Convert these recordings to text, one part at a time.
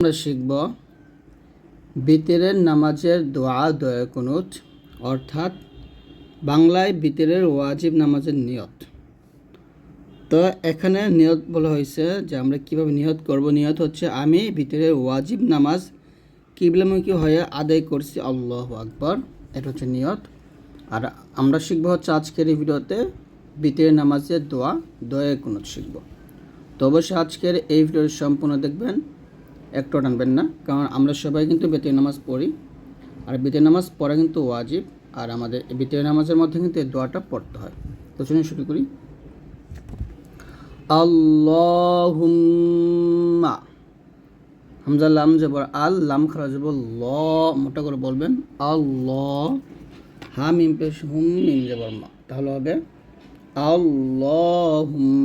আমরা শিখব, বিতরের নামাজের দোয়া দয়া কুনুত, অর্থাৎ বাংলায় বিতরের ওয়াজিব নামাজের নিয়ত। তো এখানে নিয়ত বলা হয়েছে যে আমরা কীভাবে নিয়ত করব। নিয়ত হচ্ছে আমি ভিতরের ওয়াজিব নামাজ কিবলামুখী হয়ে আদায় করছি, আল্লাহ আকবর। এটা হচ্ছে নিয়ত। আর আমরা শিখব হচ্ছে আজকের এই ভিডিওতে বিতরের নামাজের দোয়া দয়া কুনুত শিখব। তো অবশ্যই আজকের এই ভিডিওর সম্পূর্ণ দেখবেন। একটু টানবেন না, কারণ আমরা সবাই কিন্তু বেতের নামাজ পড়ি। আর বেতের নামাজ পড়া কিন্তু ওয়াজিব, আর আমাদের বেতের নামাজের মধ্যে কিন্তু এই দোয়াটা পড়তে হয়। তো শুনে শুরু করি। আল্লাহুম্মা, হামজা লাম জবর আল, লাম খারা জবর ল, মোটা করে বলবেন। আল্লাহ হা মিম পেশ হুম মিম জবর মা, তাহলে হবে আল্লাহুম্মা।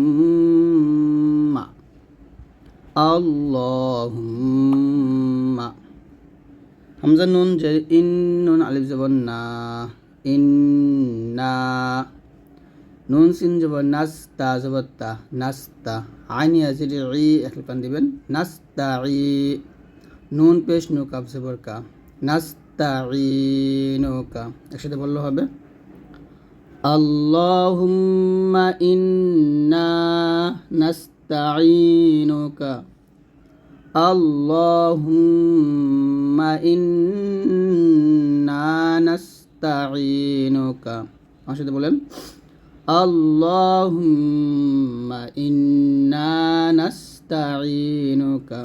আল্লাহুম্মা হামজা নুন যে ইন নুন আলিফ জবর না ইন্না নুন সিন জবর নাস্তা জবর নাস্তা আইনি আজির ই একলপান দিবেন নাস্তা ই নুন পেশ নু কাপ জবর কা নাস্তা ই কা একসাথে বললে হবে আল্লাহুম্মা ইন্না নাস্তাঈনুকা আল্লাহুম্মা ইন্না নাস্তাঈনুকা আমার সাথে বলেন আল্লাহুম্মা ইন্না নাস্তাঈনুকা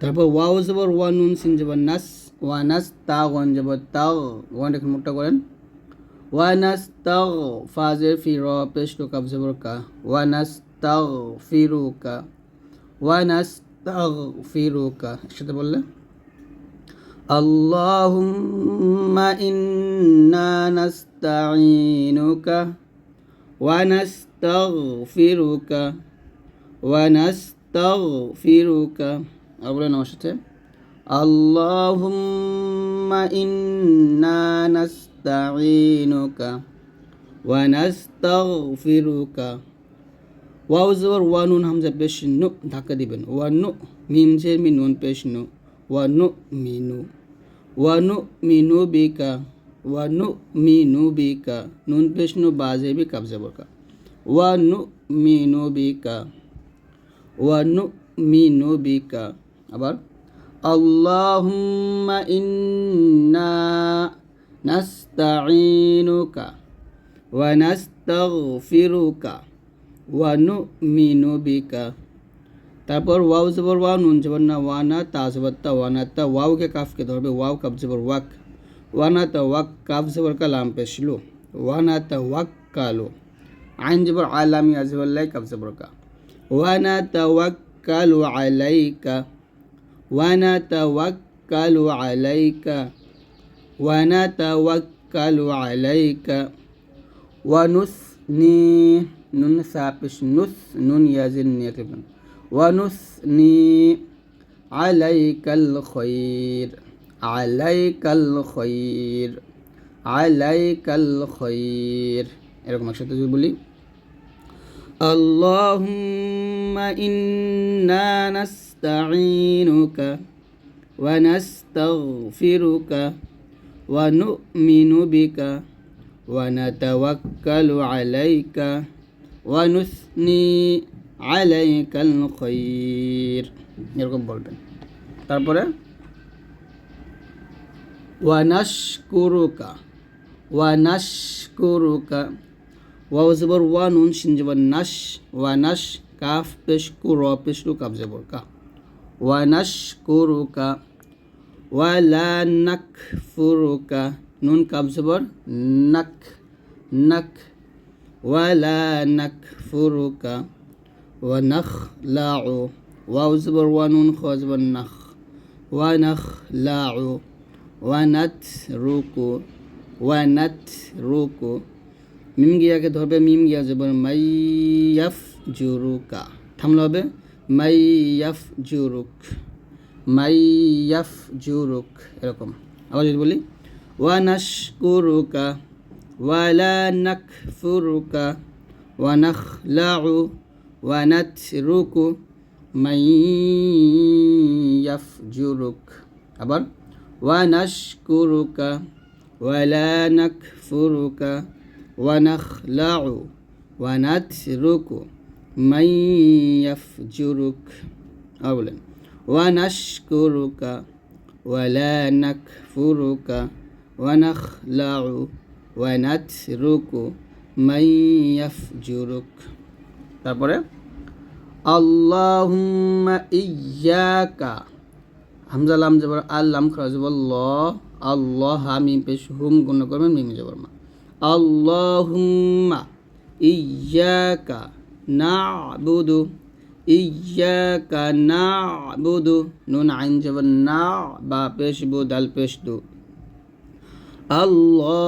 তারপর ওয়াও জবর ওয়া নুন সিন জবর নাস, ওয়া নাস তা ওয়ান জবর তাও। ওয়ান এখন মুখটা করেন। ওয়ানাস্তাগ ফাজের ফি র, পেশ টু কাব জবর কা। ওয়ানাস্তাগ ফিরুকা ওয়ানাস্তাগ ফিরুকা একসাথে বললে আল্লাহুম্মা ইন্না নাস্তাঈনুকা ওয়ানাস্তাগফিরুকা ওয়ানাস্তাগফিরুকা আর বলেন আমার সাথে আল্লাহুম্মা ইন্না নাস্তাঈনুকা ওয়ানাস্তাগফিরুকা ওয়াও জবর ওয়া নুন হামজা পেশ নু ধাক্কা দিবেন ওয়া নু মিম জের মি নুন পেশ নু ওয়া নু মিনু ওয়া নু মিনু বিকা ওয়া নু মিনু বিকা নুন পেশ নু বাজে বি কাবজা বরকা ওয়া নু মিনু বিকা ওয়া নু মিনু বিকা আবার আল্লাহুম্মা ইন্না নাস্তাঈনুকা ওয়া নাস্তাগফিরুকা ওয়ানু মিনু বিকা তারপর वाव জবর ওয়াও নুন জবর না ওয়ানা তা জবর তা ওয়ানা তা ওয়াও के काफ के तौर पे वाव कब जबर वक। वाना तो वक काफ जबर का लाम पे शिलो वाना तो वक कालो लो। आइन जबर आलामी अजबर लाई कब जबर का। वाना तो वक कालो आलई का। वाना तो वक कालो आलई का। वाना तो वक कालो आलई का। वनुस्नी عليك ونثني نون سابش نث نون يزن يكبن ونثني عليك الخير عليك الخير عليك الخير এরকম একসাথে যদি বলি اللهم إنا نستعينك ونستغفرك ونؤمن بك ونتوكل عليك ওয়ানুসনি আলাইকাল খৈর। এরকম বলবেন। তারপরে, ওয়ানাশকুরুকা ওয়ানাশকুরুকা, ওয়াও জবর ওয়া নুন শিন জবর নাশ, ওয়ানাশ, কাফ, পেশ কু র পেশ রু কাফ জবর, কা। ওয়ানাশকুরুকা ওয়ালা নাকফুরুকা নুন, কাফ, জবর, নাক নাক নুন খ নাখ ওয়া নাখ লাউ ওয়া নাত রুকু ওয়া নাত রুকু মিম গিয়াকে ধরবে? মিম গিয়া জবর মাইয়াফ জুরুকা থামলে হবে? মাইয়াফ জুরুক মাইয়াফ জুরুক এরকম। আবার যদি বলি ওয়ানাশকুরুকা ওয়ালা নাকফুরুকা ওয়ানাখলাউ ওয়ানাতরুকু من يفجرك আবার ونشكرك ولا نكفرك ونخلع ونترك من يفجرك أولا ونشكرك ولا نكفرك ونخلع ওয়ানাথ রুকু মাইয়াফ জুরুক তারপরে, আল্লাহুম্মা ইয়াকা। জবর আল্লাম খরচ আল্লাহ হামি পেশ, হুম গুণ করবেন, মিমি জবর মা আল্লাহুম্মা ইয়াকা নাবুদু ইয়াকা নাবুদু, নুন, আইন জবর না, বা, পেশ, বু, দাল, পেশ, দু।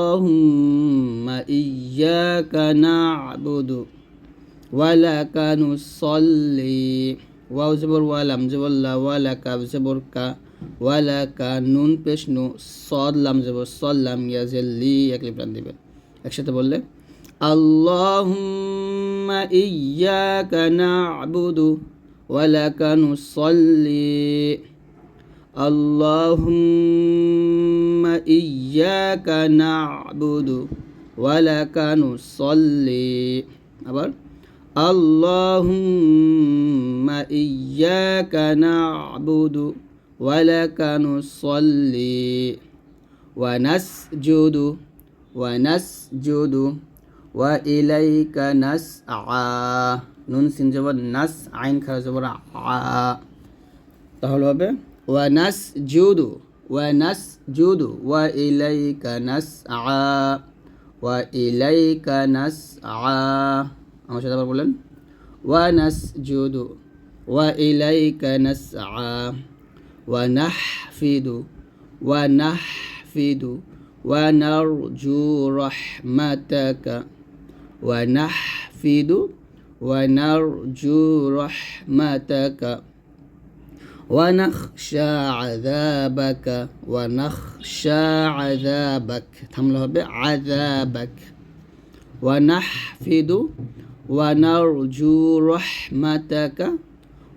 আল্লাহুম্মা ইয়াকা না'বুদু ওয়ালাকা নুসাল্লি ওয়াও জবর ওয়ালাম জবর লা ওয়ালাকা জবর কা ওয়ালাকা নুন পেশ নু সদ লাম জবর সল্লাম ইয়াজেল্লি এক লিপ্রান দিবেন একসাথে বললে আল্লাহুম্মা ইয়াকা না'বুদু ওয়ালাকা নুসাল্লি আবার اللهم إياك نعبد ولك نصلي ونسجد ونسجد وإليك نسعى নুন সিন জবর নাস আইন খারা জবর আ তাহলে হবে ওয়া নাস জুদু ওয়া নাস জুদু ওয়া ইলাইকা নাস আ ওয়া ইলাইকা নাস আ আমার সাথে আবার বলেন ওয়া নাস জুদু ওয়া ইলাইকা নাস আ ওয়া নাহফিদু ওয়া ونخشى عذابك ونخشى عذابك تمله بعذابك ونحفد ونرجو رحمتك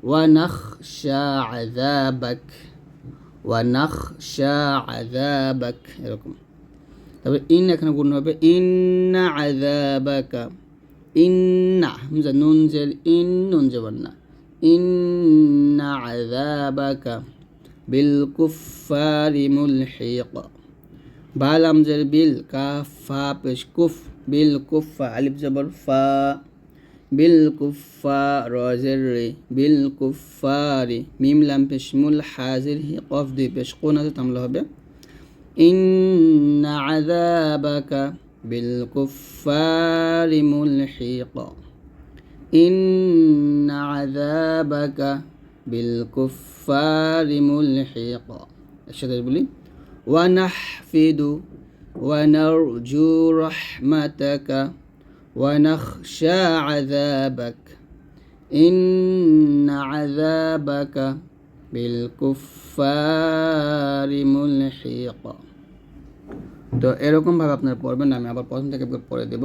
ونخشى عذابك ونخشى عذابك এরকম তবে ইন এখানে গুণ হবে ইন্না আযাবাকা ইন্না হামজা নুন জেল ইন নুন জবর না إن عذابك بالكفار ملحق. بالام زر بال كاف فا كف بالكف علب زبر فا بالكفار. روزر بالكفار. ميم لام بش ملحا هي قف دي بش قونا تملها بي. إن عذابك بالكفار ملحق. إن عذابك بالكفار ملحق الشهادة بلي ونحفد ونرجو رحمتك ونخشى عذابك إن عذابك بالكفار ملحق তো এরকমভাবে আপনারা পড়বেন আমি আবার প্রথম থেকে পড়ে দেব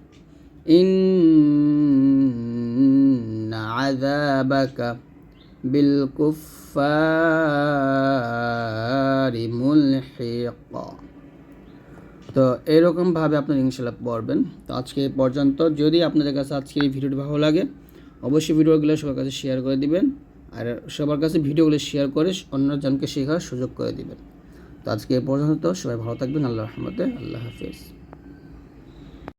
إن عذابك بالكفار ملحق তো এরকমভাবে আপনার ইনশাল্লাহ পড়বেন তো আজকে এই পর্যন্ত যদি আপনাদের কাছে আজকে এই ভিডিওটি ভালো লাগে অবশ্যই ভিডিওগুলো সবার কাছে শেয়ার করে দিবেন আর সবার কাছে ভিডিওগুলো শেয়ার করে অন্য জনকে শেখার সুযোগ করে দিবেন তো আজকে এ পর্যন্ত সবাই ভালো থাকবেন আল্লাহ রহমতে আল্লাহ হাফিজ